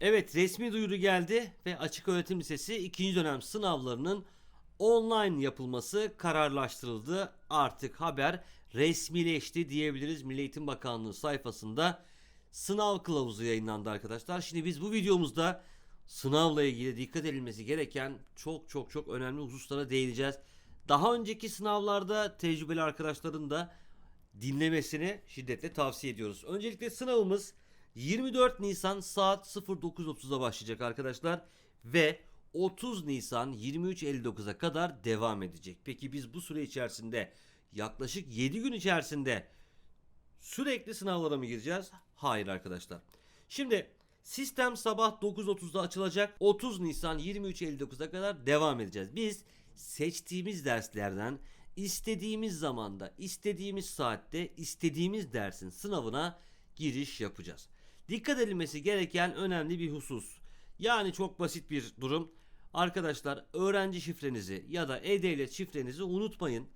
Evet resmi duyuru geldi ve Açık Öğretim Lisesi 2. dönem sınavlarının online yapılması kararlaştırıldı. Artık haber resmileşti diyebiliriz. Milli Eğitim Bakanlığı sayfasında sınav kılavuzu yayınlandı arkadaşlar. Şimdi biz bu videomuzda sınavla ilgili dikkat edilmesi gereken çok çok çok önemli hususlara değineceğiz. Daha önceki sınavlarda tecrübeli arkadaşların da dinlemesini şiddetle tavsiye ediyoruz. Öncelikle sınavımız 24 Nisan saat 09.30'da başlayacak arkadaşlar ve 30 Nisan 23.59'a kadar devam edecek. Peki biz bu süre içerisinde yaklaşık 7 gün içerisinde sürekli sınavlara mı gireceğiz? Hayır arkadaşlar. Şimdi sistem sabah 9.30'da açılacak. 30 Nisan 23.59'a kadar devam edeceğiz. Biz seçtiğimiz derslerden istediğimiz zamanda, istediğimiz saatte, istediğimiz dersin sınavına giriş yapacağız. Dikkat edilmesi gereken önemli bir husus. Yani çok basit bir durum. Arkadaşlar öğrenci şifrenizi ya da e-devlet şifrenizi unutmayın.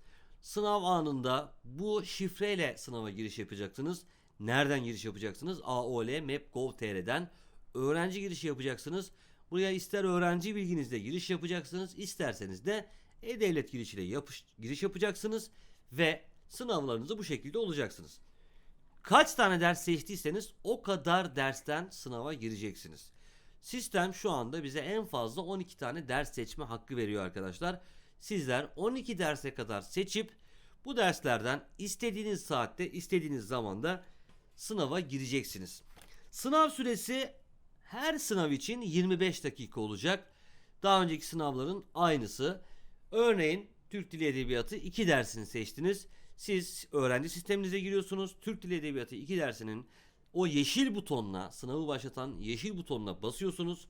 Sınav anında bu şifreyle sınava giriş yapacaksınız. Nereden giriş yapacaksınız? AOL Map.gov.tr'den öğrenci girişi yapacaksınız. Buraya ister öğrenci bilginizle giriş yapacaksınız, isterseniz de e-devlet girişiyle yapış, giriş yapacaksınız ve sınavlarınızı bu şekilde olacaksınız. Kaç tane ders seçtiyseniz o kadar dersten sınava gireceksiniz. Sistem şu anda bize en fazla 12 tane ders seçme hakkı veriyor arkadaşlar. Sizler 12 derse kadar seçip bu derslerden istediğiniz saatte, istediğiniz zamanda sınava gireceksiniz. Sınav süresi her sınav için 25 dakika olacak. Daha önceki sınavların aynısı. Örneğin Türk Dili Edebiyatı 2 dersini seçtiniz. Siz öğrenci sisteminize giriyorsunuz. Türk Dili Edebiyatı 2 dersinin o yeşil butonuna, sınavı başlatan yeşil butonuna basıyorsunuz.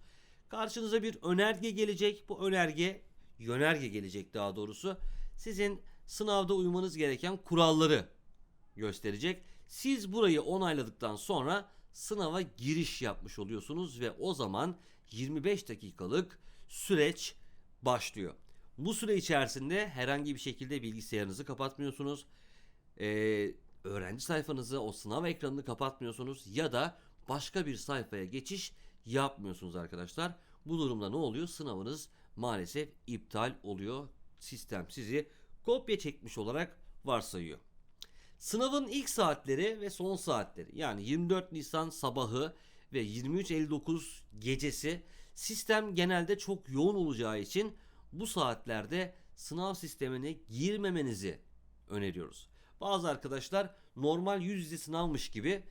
Karşınıza bir önerge gelecek. Bu önerge, yönerge gelecek daha doğrusu. Sizin sınavda uymanız gereken kuralları gösterecek. Siz burayı onayladıktan sonra sınava giriş yapmış oluyorsunuz ve o zaman 25 dakikalık süreç başlıyor. Bu süre içerisinde herhangi bir şekilde bilgisayarınızı kapatmıyorsunuz. Ee, öğrenci sayfanızı, o sınav ekranını kapatmıyorsunuz ya da başka bir sayfaya geçiş yapmıyorsunuz arkadaşlar. Bu durumda ne oluyor? Sınavınız maalesef iptal oluyor. Sistem sizi kopya çekmiş olarak varsayıyor. Sınavın ilk saatleri ve son saatleri yani 24 Nisan sabahı ve 23.59 gecesi sistem genelde çok yoğun olacağı için bu saatlerde sınav sistemine girmemenizi öneriyoruz. Bazı arkadaşlar normal yüz yüze sınavmış gibi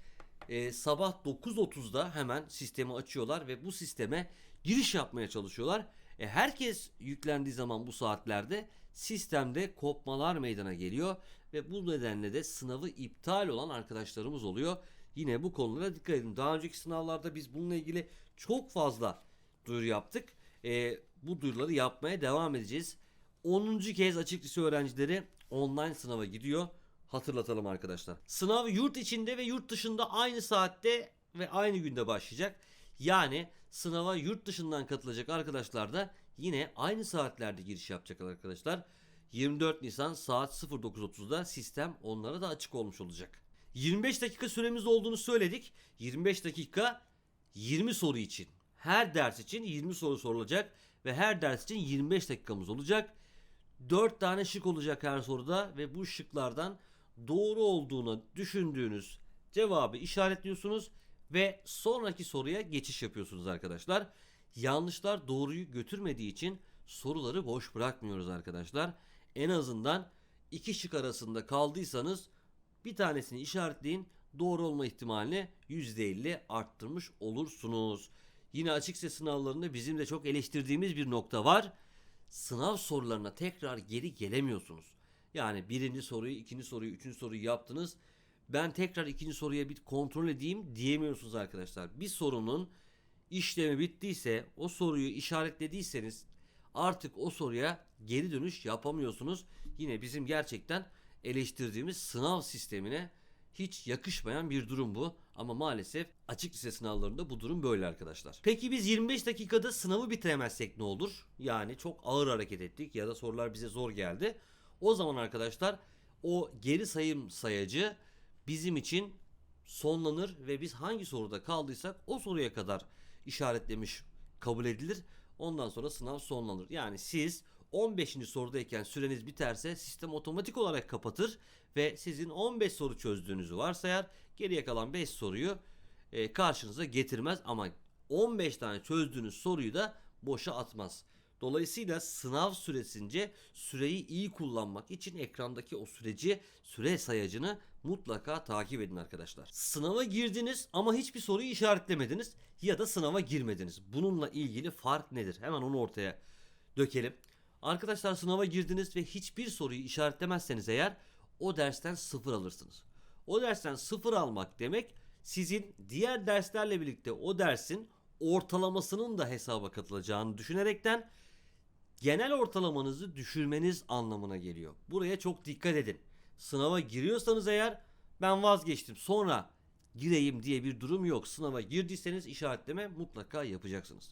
e, sabah 9.30'da hemen sistemi açıyorlar ve bu sisteme giriş yapmaya çalışıyorlar. E, herkes yüklendiği zaman bu saatlerde sistemde kopmalar meydana geliyor ve bu nedenle de sınavı iptal olan arkadaşlarımız oluyor. Yine bu konulara dikkat edin. Daha önceki sınavlarda biz bununla ilgili çok fazla duyuru yaptık. E, bu duyuruları yapmaya devam edeceğiz. 10. kez açık lise öğrencileri online sınava gidiyor. Hatırlatalım arkadaşlar. Sınav yurt içinde ve yurt dışında aynı saatte ve aynı günde başlayacak. Yani sınava yurt dışından katılacak arkadaşlar da yine aynı saatlerde giriş yapacak arkadaşlar. 24 Nisan saat 09.30'da sistem onlara da açık olmuş olacak. 25 dakika süremiz olduğunu söyledik. 25 dakika 20 soru için. Her ders için 20 soru sorulacak ve her ders için 25 dakikamız olacak. 4 tane şık olacak her soruda ve bu şıklardan doğru olduğunu düşündüğünüz cevabı işaretliyorsunuz ve sonraki soruya geçiş yapıyorsunuz arkadaşlar. Yanlışlar doğruyu götürmediği için soruları boş bırakmıyoruz arkadaşlar. En azından iki şık arasında kaldıysanız bir tanesini işaretleyin. Doğru olma ihtimalini %50 arttırmış olursunuz. Yine açık ses sınavlarında bizim de çok eleştirdiğimiz bir nokta var. Sınav sorularına tekrar geri gelemiyorsunuz. Yani birinci soruyu, ikinci soruyu, üçüncü soruyu yaptınız. Ben tekrar ikinci soruya bir kontrol edeyim diyemiyorsunuz arkadaşlar. Bir sorunun işlemi bittiyse, o soruyu işaretlediyseniz artık o soruya geri dönüş yapamıyorsunuz. Yine bizim gerçekten eleştirdiğimiz sınav sistemine hiç yakışmayan bir durum bu. Ama maalesef açık lise sınavlarında bu durum böyle arkadaşlar. Peki biz 25 dakikada sınavı bitiremezsek ne olur? Yani çok ağır hareket ettik ya da sorular bize zor geldi. O zaman arkadaşlar o geri sayım sayacı bizim için sonlanır ve biz hangi soruda kaldıysak o soruya kadar işaretlemiş kabul edilir. Ondan sonra sınav sonlanır. Yani siz 15. sorudayken süreniz biterse sistem otomatik olarak kapatır ve sizin 15 soru çözdüğünüzü varsayar. Geriye kalan 5 soruyu e, karşınıza getirmez ama 15 tane çözdüğünüz soruyu da boşa atmaz. Dolayısıyla sınav süresince süreyi iyi kullanmak için ekrandaki o süreci, süre sayacını mutlaka takip edin arkadaşlar. Sınava girdiniz ama hiçbir soruyu işaretlemediniz ya da sınava girmediniz. Bununla ilgili fark nedir? Hemen onu ortaya dökelim. Arkadaşlar sınava girdiniz ve hiçbir soruyu işaretlemezseniz eğer o dersten sıfır alırsınız. O dersten sıfır almak demek sizin diğer derslerle birlikte o dersin ortalamasının da hesaba katılacağını düşünerekten genel ortalamanızı düşürmeniz anlamına geliyor. Buraya çok dikkat edin. Sınava giriyorsanız eğer ben vazgeçtim sonra gireyim diye bir durum yok. Sınava girdiyseniz işaretleme mutlaka yapacaksınız.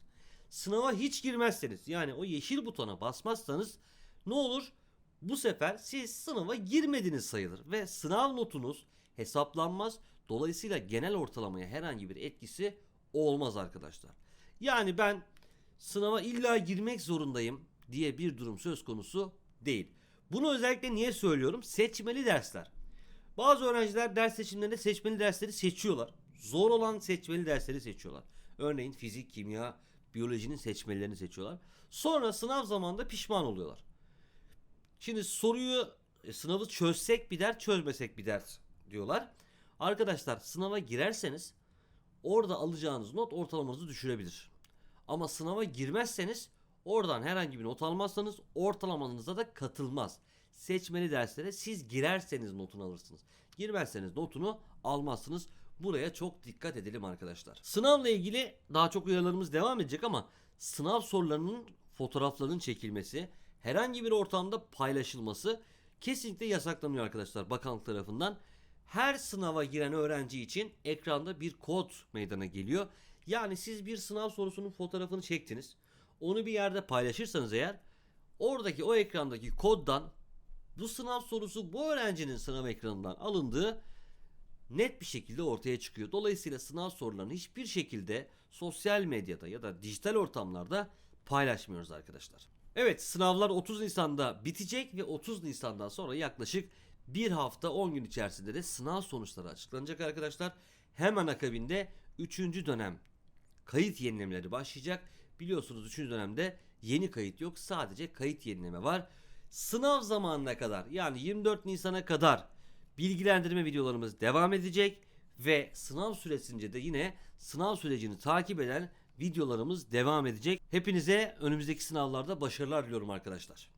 Sınava hiç girmezseniz yani o yeşil butona basmazsanız ne olur? Bu sefer siz sınava girmediniz sayılır ve sınav notunuz hesaplanmaz. Dolayısıyla genel ortalamaya herhangi bir etkisi olmaz arkadaşlar. Yani ben sınava illa girmek zorundayım diye bir durum söz konusu değil. Bunu özellikle niye söylüyorum? Seçmeli dersler. Bazı öğrenciler ders seçimlerinde seçmeli dersleri seçiyorlar. Zor olan seçmeli dersleri seçiyorlar. Örneğin fizik, kimya, biyolojinin seçmelerini seçiyorlar. Sonra sınav zamanında pişman oluyorlar. Şimdi soruyu e, sınavı çözsek bir ders çözmesek bir ders diyorlar. Arkadaşlar sınava girerseniz orada alacağınız not ortalamanızı düşürebilir. Ama sınava girmezseniz oradan herhangi bir not almazsanız ortalamanıza da katılmaz. Seçmeli derslere siz girerseniz notunu alırsınız. Girmezseniz notunu almazsınız. Buraya çok dikkat edelim arkadaşlar. Sınavla ilgili daha çok uyarılarımız devam edecek ama sınav sorularının fotoğraflarının çekilmesi, herhangi bir ortamda paylaşılması kesinlikle yasaklanıyor arkadaşlar bakanlık tarafından. Her sınava giren öğrenci için ekranda bir kod meydana geliyor. Yani siz bir sınav sorusunun fotoğrafını çektiniz. Onu bir yerde paylaşırsanız eğer oradaki o ekrandaki koddan bu sınav sorusu bu öğrencinin sınav ekranından alındığı net bir şekilde ortaya çıkıyor. Dolayısıyla sınav sorularını hiçbir şekilde sosyal medyada ya da dijital ortamlarda paylaşmıyoruz arkadaşlar. Evet sınavlar 30 Nisan'da bitecek ve 30 Nisan'dan sonra yaklaşık bir hafta 10 gün içerisinde de sınav sonuçları açıklanacak arkadaşlar. Hemen akabinde 3. dönem kayıt yenilemeleri başlayacak. Biliyorsunuz 3. dönemde yeni kayıt yok. Sadece kayıt yenileme var. Sınav zamanına kadar yani 24 Nisan'a kadar bilgilendirme videolarımız devam edecek ve sınav süresince de yine sınav sürecini takip eden videolarımız devam edecek. Hepinize önümüzdeki sınavlarda başarılar diliyorum arkadaşlar.